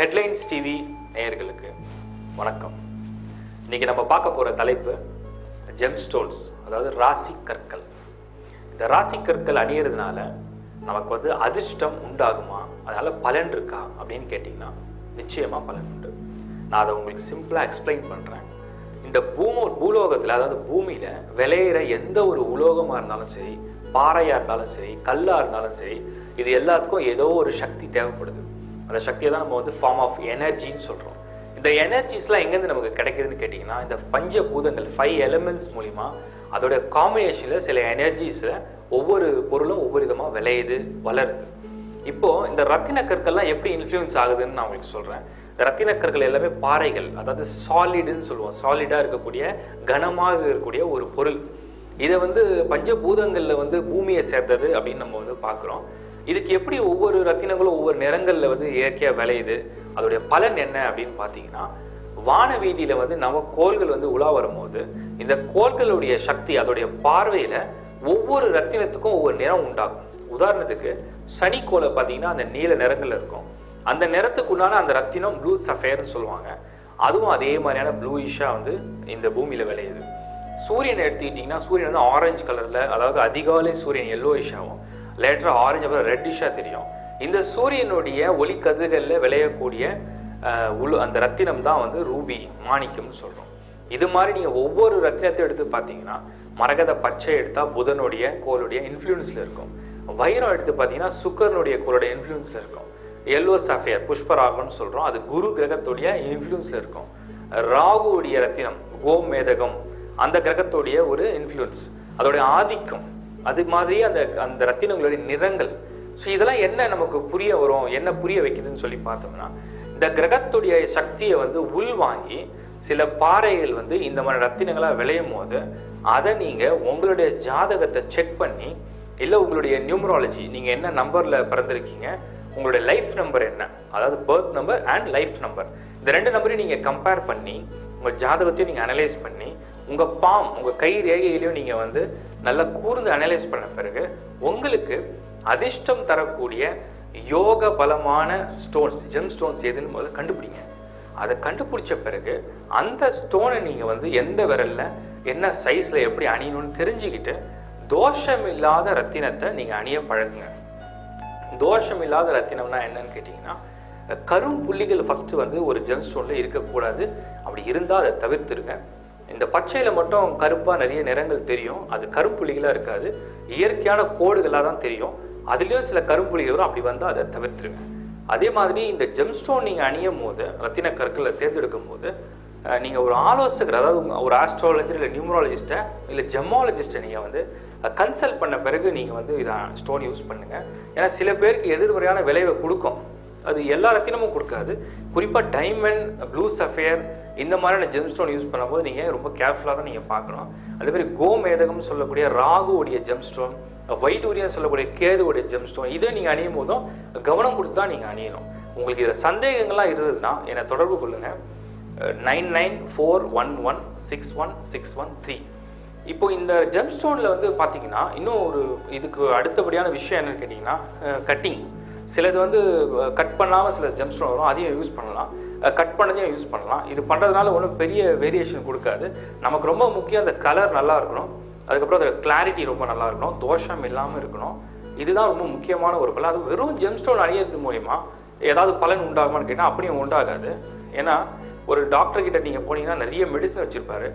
Headlines TV நேயர்களுக்கு வணக்கம். இன்னைக்கு நம்ம பார்க்க போகிற தலைப்பு ஜெம்ஸ்டோன்ஸ் அதாவது ராசி கற்கள். இந்த ராசி கற்கள் அணியறதுனால நமக்கு வந்து அதிர்ஷ்டம் உண்டாகுமா? அதனால் பலன் இருக்கா? அப்படின்னு கேட்டிங்கன்னா நிச்சயமாக பலன் உண்டு. நான் அதை உங்களுக்கு சிம்பிளாக எக்ஸ்பிளைன் பண்ணுறேன் இந்த பூமோ பூலோகத்தில் அதாவது பூமியில் விளையிற எந்த ஒரு உலோகமாக இருந்தாலும் சரி பாறையாக இருந்தாலும் சரி கல்லாக இருந்தாலும் சரி இது எல்லாத்துக்கும் ஏதோ ஒரு சக்தி தேவைப்படுது. அந்த சக்தியை தான் நம்ம வந்து ஃபார்ம் ஆஃப் எனர்ஜின்னு சொல்கிறோம் இந்த எனர்ஜிஸ்லாம் எங்கேருந்து நமக்கு கிடைக்குதுன்னு கேட்டிங்கன்னா இந்த பஞ்ச பூதங்கள் ஃபைவ் எலிமெண்ட்ஸ் மூலிமா அதோட காம்பினேஷனில் சில எனர்ஜிஸில் ஒவ்வொரு பொருளும் ஒவ்வொரு விதமாக விளையுது வளருது. இப்போது இந்த ரத்தின கற்கள்லாம் எப்படி இன்ஃப்ளூயன்ஸ் ஆகுதுன்னு நான் உங்களுக்கு சொல்கிறேன் இந்த ரத்தின கற்கள் எல்லாமே பாறைகள் அதாவது சாலிடுன்னு சொல்லுவோம். சாலிடாக இருக்கக்கூடிய கனமாக இருக்கக்கூடிய ஒரு பொருள். இதை வந்து பஞ்சபூதங்களில் வந்து பூமியை சேர்ந்தது அப்படின்னு நம்ம வந்து பார்க்குறோம். இதுக்கு எப்படி ஒவ்வொரு ரத்தினங்களும் ஒவ்வொரு நிறங்களில் வந்து இயற்கையாக விளையுது? அதோடைய பலன் என்ன அப்படின்னு பார்த்தீங்கன்னா வானவீதியில வந்து நம்ம கோள்கள் வந்து உலா வரும்போது இந்த கோள்களுடைய சக்தி அதோடைய பார்வையில ஒவ்வொரு ரத்தினத்துக்கும் ஒவ்வொரு நிறம் உண்டாகும். உதாரணத்துக்கு சனி கோலை பார்த்தீங்கன்னா அந்த நீல நிறங்கள்ல இருக்கும். அந்த நிறத்துக்குண்டான அந்த ரத்தினம் ப்ளூ சஃபேர்னு சொல்லுவாங்க. அதுவும் அதே மாதிரியான ப்ளூயிஷாக வந்து இந்த பூமியில விளையுது. சூரியனை எடுத்துக்கிட்டிங்கன்னா சூரியன் வந்து ஆரஞ்சு கலரில் அதாவது அதிகாலை சூரியன் எல்லோயிஷாகவும் லேட்டராக ஆரஞ்சு அப்புறம் ரெட்டிஷாக தெரியும். இந்த சூரியனுடைய ஒளி கதிர்களில் விளையக்கூடிய அஹ், உளு அந்த ரத்தினம் தான் வந்து ரூபி மாணிக்கம்னு சொல்கிறோம் இது மாதிரி நீங்கள் ஒவ்வொரு ரத்தினத்தையும் எடுத்து பார்த்தீங்கன்னா மரகத பச்சை எடுத்தால் புதனுடைய கோளுடைய இன்ஃப்ளூயன்ஸில் இருக்கும். வைரம் எடுத்து பார்த்தீங்கன்னா சுக்கரனுடைய கோளுடைய இன்ஃப்ளூயன்ஸில் இருக்கும். எல்லோ சஃபியர் புஷ்பராகம்னு சொல்கிறோம் அது குரு கிரகத்துடைய இன்ஃப்ளூயன்ஸில் இருக்கும். ராகுவுடைய ரத்தினம் கோமேதகம் அந்த கிரகத்துடைய ஒரு இன்ஃப்ளூயன்ஸ் அதோடைய ஆதிக்கம். அது மாதிரி அந்த அந்த ரத்தினங்களுடைய நிறங்கள். ஸோ இதெல்லாம் என்ன நமக்கு புரிய வரும் என்ன புரிய வைக்குதுன்னு சொல்லி பார்த்தோம்னா இந்த கிரகத்துடைய சக்தியை வந்து உள்வாங்கி சில பாறைகள் வந்து இந்த மாதிரி ரத்தினங்களாக விளையும் போது அதை நீங்கள் உங்களுடைய ஜாதகத்தை செக் பண்ணி இல்லை உங்களுடைய நியூமராலஜி நீங்கள் என்ன நம்பரில் பிறந்திருக்கீங்க உங்களுடைய லைஃப் நம்பர் என்ன? அதாவது birth number and life number. இந்த ரெண்டு நம்பரையும் நீங்கள் கம்பேர் பண்ணி உங்கள் ஜாதகத்தையும் நீங்கள் அனலைஸ் பண்ணி உங்கள் பாம் உங்கள் கை ரேகையிலையும் நீங்கள் வந்து நல்லா கூர்ந்து அனலைஸ் பண்ண பிறகு உங்களுக்கு அதிர்ஷ்டம் தரக்கூடிய யோக பலமான ஸ்டோன்ஸ் ஜெம் ஸ்டோன்ஸ் எதுன்னு முதல்ல கண்டுபிடிங்க. அதை கண்டுபிடிச்ச பிறகு அந்த ஸ்டோனை நீங்கள் வந்து எந்த விரலில் என்ன சைஸில் எப்படி அணியணும்னு தெரிஞ்சுக்கிட்டு தோஷம் இல்லாத ரத்தினத்தை நீங்கள் அணிய பழகுங்க. தோஷம் இல்லாத ரத்தினம்னா என்னன்னு கேட்டிங்கன்னா கரும் புள்ளிகள் ஃபஸ்ட்டு வந்து ஒரு ஜெம் ஸ்டோனில் இருக்கக்கூடாது. அப்படி இருந்தால் அதை தவிர்த்துருங்க. இந்த பச்சையில் மட்டும் கருப்பாக நிறைய நிறங்கள் தெரியும். அது கருப்புள்ளிகளாக இருக்காது. இயற்கையான கோடுகளாக தான் தெரியும். அதுலேயும் சில கரும்புள்ளிகள் வரும். அப்படி வந்தால் அதை தவிர்த்துருங்க. அதே மாதிரி இந்த ஜெம்ஸ்டோன் நீங்கள் அணியும் போது ரத்தின கற்களை தேர்ந்தெடுக்கும் போது நீங்கள் ஒரு ஆலோசகர் அதாவது ஒரு ஆஸ்ட்ராலஜர் இல்லை நியூமராலஜிஸ்ட்டை இல்லை ஜெமாலஜிஸ்ட்டை நீங்கள் வந்து கன்சல்ட் பண்ண பிறகு நீங்கள் வந்து இதை ஸ்டோன் யூஸ் பண்ணுங்கள் ஏன்னா சில பேருக்கு எதிர்மறையான விளைவை கொடுக்கும். அது எல்லா ரத்தினமும் கொடுக்காது. குறிப்பாக டைமண்ட் ப்ளூ சஃபேர் இந்த மாதிரியான ஜெம் ஸ்டோன் யூஸ் பண்ணும்போது நீங்கள் ரொம்ப கேர்ஃபுல்லாக தான் நீங்கள் பார்க்கணும். அதே மாதிரி கோமேதகம் சொல்லக்கூடிய ராகுவுடைய ஜெம் ஸ்டோன் வைடூரியன் சொல்லக்கூடிய கேதுவுடைய ஜெம் ஸ்டோன் இதை நீங்கள் அணியும் போதும் கவனம் கொடுத்து தான் நீங்கள் அணியணும். உங்களுக்கு இதில் சந்தேகங்கள்லாம் இருந்ததுன்னா என்னை தொடர்பு கொள்ளுங்கள் nine nine four one one six one six one three. இப்போ இந்த ஜெம் ஸ்டோனில் வந்து பார்த்தீங்கன்னா இன்னும் ஒரு இதுக்கு அடுத்தபடியான விஷயம் என்னன்னு கேட்டிங்கன்னா கட்டிங் சிலது வந்து கட் பண்ணாமல் சில ஜெம்ஸ்டோன் வரும் அதையும் யூஸ் பண்ணலாம். கட் பண்ணதையும் யூஸ் பண்ணலாம். இது பண்ணுறதுனால ஒன்றும் பெரிய வேரியேஷன் கொடுக்காது. நமக்கு ரொம்ப முக்கியம் அந்த கலர் நல்லா இருக்கணும். அதுக்கப்புறம் அதோட கிளாரிட்டி ரொம்ப நல்லா இருக்கணும். தோஷம் இல்லாமல் இருக்கணும். இதுதான் ரொம்ப முக்கியமான ஒரு பலன். அது வெறும் ஜெம் ஸ்டோன் அணியறது மூலயமா ஏதாவது பலன் உண்டாகுமான்னு கேட்டால் அப்படியும் உண்டாகாது. ஏன்னா ஒரு டாக்டர் கிட்ட நீங்கள் போனீங்கன்னா நிறைய மெடிசன் வச்சுருப்பாரு.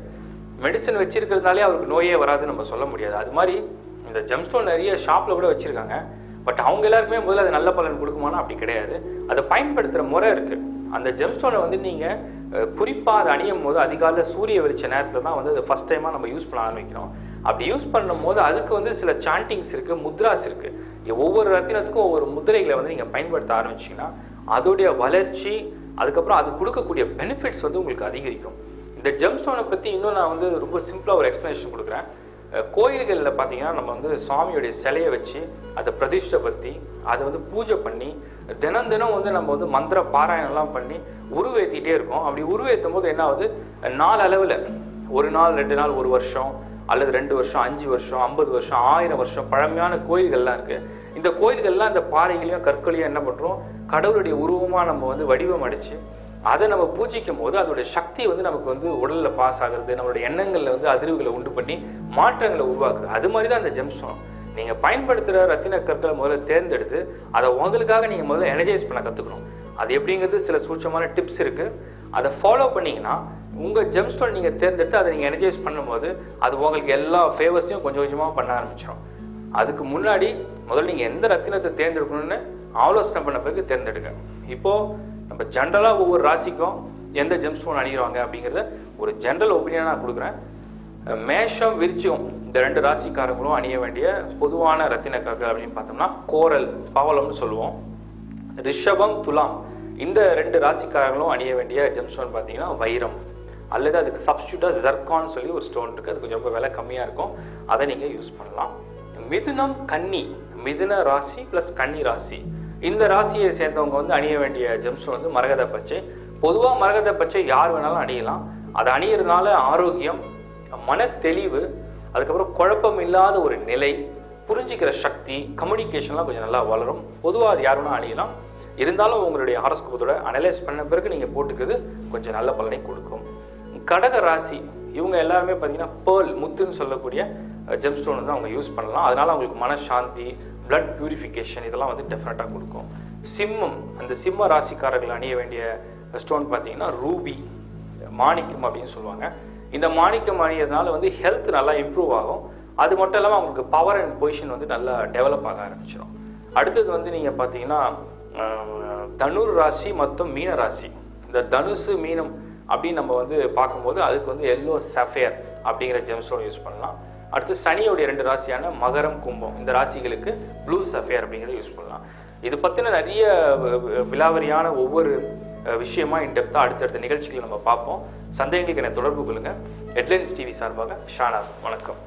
மெடிசன் வச்சிருக்கிறதுனாலே அவருக்கு நோயே வராதுன்னு நம்ம சொல்ல முடியாது. அது மாதிரி இந்த ஜெம்ஸ்டோன் நிறைய ஷாப்பில் கூட வச்சுருக்காங்க. பட் அவங்க எல்லாருக்குமே முதல்ல அது நல்ல பலன் கொடுக்குமானா அப்படி கிடையாது. அதை பயன்படுத்துகிற முறை இருக்குது அந்த ஜெம்ஸ்டோனை வந்து நீங்கள் குறிப்பாக அதை அணியும் போது அதிகாலையில் சூரிய வெளிச்ச நேரத்தில் தான் வந்து அதை ஃபஸ்ட் டைமாக நம்ம யூஸ் பண்ண ஆரம்பிக்கிறோம். அப்படி யூஸ் பண்ணும் போது அதுக்கு வந்து சில சாண்டிங்ஸ் இருக்குது முத்ராஸ் இருக்குது ஒவ்வொரு ரத்தினத்துக்கும் ஒவ்வொரு முத்திரைகளை வந்து நீங்கள் பயன்படுத்த ஆரம்பிச்சிங்கன்னா அதோடைய வளர்ச்சி அதுக்கப்புறம் அது கொடுக்கக்கூடிய பெனிஃபிட்ஸ் வந்து உங்களுக்கு அதிகரிக்கும். இந்த ஜெம்ஸ்டோனை பற்றி இன்னும் நான் வந்து ரொம்ப சிம்பிளாக ஒரு எக்ஸ்ப்ளனேஷன் கொடுக்குறேன். கோயில்களில் பார்த்தீங்கன்னா நம்ம வந்து சுவாமியுடைய சிலையை வச்சு அதை பிரதிஷ்டப்படுத்தி அதை வந்து பூஜை பண்ணி தினம் தினம் வந்து நம்ம வந்து மந்திர பாராயணம்லாம் பண்ணி உருவேற்றிட்டே இருக்கோம். அப்படி உருவேற்றும் போது என்ன ஆகுது? நாள் அளவில் ஒரு நாள் ரெண்டு நாள் ஒரு வருஷம் அல்லது ரெண்டு வருஷம் அஞ்சு வருஷம் ஐம்பது வருஷம் ஆயிரம் வருஷம் பழமையான கோயில்கள்லாம் இருக்குது இந்த கோயில்கள்லாம் இந்த பாறைகளையும் கற்களையும் என்ன பண்ணுறோம் கடவுளுடைய உருவமாக நம்ம வந்து வடிவம் அடித்து அதை நம்ம பூஜிக்கும் போது அதோடைய சக்தி வந்து நமக்கு வந்து உடலில் பாஸ் ஆகுறது நம்மளோட எண்ணங்களில் வந்து அதிர்வுகளை உண்டு பண்ணி மாற்றங்களை உருவாக்குது. அது மாதிரி தான் அந்த ஜெம்ஸ்டோன் நீங்கள் பயன்படுத்துகிற ரத்தின கற்களை முதல்ல தேர்ந்தெடுத்து அதை உங்களுக்காக நீங்கள் முதல்ல எனர்ஜைஸ் பண்ண கற்றுக்கணும் அது எப்படிங்கிறது சில சூட்சமான டிப்ஸ் இருக்குது அதை ஃபாலோ பண்ணிங்கன்னா உங்கள் ஜெம்ஸ்டோன் நீங்கள் தேர்ந்தெடுத்து அதை நீங்கள் எனர்ஜைஸ் பண்ணும்போது அது உங்களுக்கு எல்லா ஃபேவர்ஸையும் கொஞ்சம் கொஞ்சமாக பண்ண ஆரம்பிச்சிடும் அதுக்கு முன்னாடி முதல்ல நீங்கள் எந்த ரத்தினத்தை தேர்ந்தெடுக்கணும்னு ஆலோசனை பண்ண பிறகு தேர்ந்தெடுங்க. இப்போது நம்ம ஜென்ரலாக ஒவ்வொரு ராசிக்கும் எந்த ஜெம்ஸ்டோன் அணிகிறாங்க அப்படிங்கிறத ஒரு ஜென்ரல் ஒப்பீனியனாக நான் கொடுக்குறேன். மேஷம் விருச்சியம் இந்த ரெண்டு ராசிக்காரங்களும் அணிய வேண்டிய பொதுவான ரத்தின கற்கள் அப்படின்னு பார்த்தோம்னா கோரல் பவளம்னு சொல்லுவோம். ரிஷபம் துலாம் இந்த ரெண்டு ராசிக்காரங்களும் அணிய வேண்டிய ஜெம்ஸ்டோன் பார்த்தீங்கன்னா வைரம். அல்லது அதுக்கு சப்ஸ்டியூட்டாக ஜர்கான் சொல்லி ஒரு ஸ்டோன் இருக்குது அது கொஞ்சம் ரொம்ப விலை கம்மியாக இருக்கும். அதை நீங்கள் யூஸ் பண்ணலாம். மிதுனம் கன்னி. மிதுன ராசி ப்ளஸ் கன்னி ராசி. இந்த ராசியை சேர்ந்தவங்க வந்து அணிய வேண்டிய ஜெம்ஸ்டோன் வந்து மரகத பச்சை. பொதுவாக மரகத பச்சை யார் வேணாலும் அணியலாம். அது அணியறதுனால ஆரோக்கியம் மன தெளிவு அதுக்கப்புறம் குழப்பம் இல்லாத ஒரு நிலை புரிஞ்சிக்கிற சக்தி கம்யூனிகேஷன்லாம் கொஞ்சம் நல்லா வளரும். பொதுவாக அது யார் வேணாலும் அணியலாம். இருந்தாலும் உங்களுடைய ஹாரஸ்கோபத்தோட அனலைஸ் பண்ண பிறகு நீங்கள் போட்டுக்கிறது கொஞ்சம் நல்ல பலனை கொடுக்கும். கடக ராசி இவங்க எல்லாருமே பார்த்தீங்கன்னா பேர்ல் முத்துன்னு சொல்லக்கூடிய ஜெம்ஸ்டோன் வந்து அவங்க யூஸ் பண்ணலாம். அதனால அவங்களுக்கு மனசாந்தி பிளட் பியூரிஃபிகேஷன் இதெல்லாம் வந்து டெஃபினட்டாக கொடுக்கும். சிம்மம் அந்த சிம்ம ராசிக்காரர்கள் அணிய வேண்டிய ஸ்டோன் பார்த்தீங்கன்னா ரூபி மாணிக்கம் அப்படின்னு சொல்லுவாங்க. இந்த மாணிக்கம் அணியதுனால வந்து ஹெல்த் நல்லா இம்ப்ரூவ் ஆகும். அது மட்டும் இல்லாமல் அவங்களுக்கு பவர் அண்ட் பொசிஷன் வந்து நல்லா டெவலப் ஆக ஆரம்பிச்சிடும் அடுத்தது வந்து நீங்கள் பார்த்தீங்கன்னா தனுர் ராசி மற்றும் மீன ராசி. இந்த தனுசு மீனம் அப்படின்னு நம்ம வந்து பார்க்கும்போது அதுக்கு வந்து எல்லோ சஃபேர் அப்படிங்கிற ஜெம்ஸ்டோன் யூஸ் பண்ணலாம். அடுத்து சனியோடைய ரெண்டு ராசியான மகரம் கும்பம். இந்த ராசிகளுக்கு ப்ளூ சஃபேர் அப்படிங்கிறத யூஸ் பண்ணலாம். இது பற்றின நிறைய விலாவரியான ஒவ்வொரு விஷயமா இன்டெப்த்தாக அடுத்தடுத்த நிகழ்ச்சிகளை நம்ம பார்ப்போம். சந்தேகங்களுக்கு என்னை தொடர்பு கொள்ளுங்கள் ஹெட்லைன்ஸ் டிவி சார்பாக ஷானா வணக்கம்.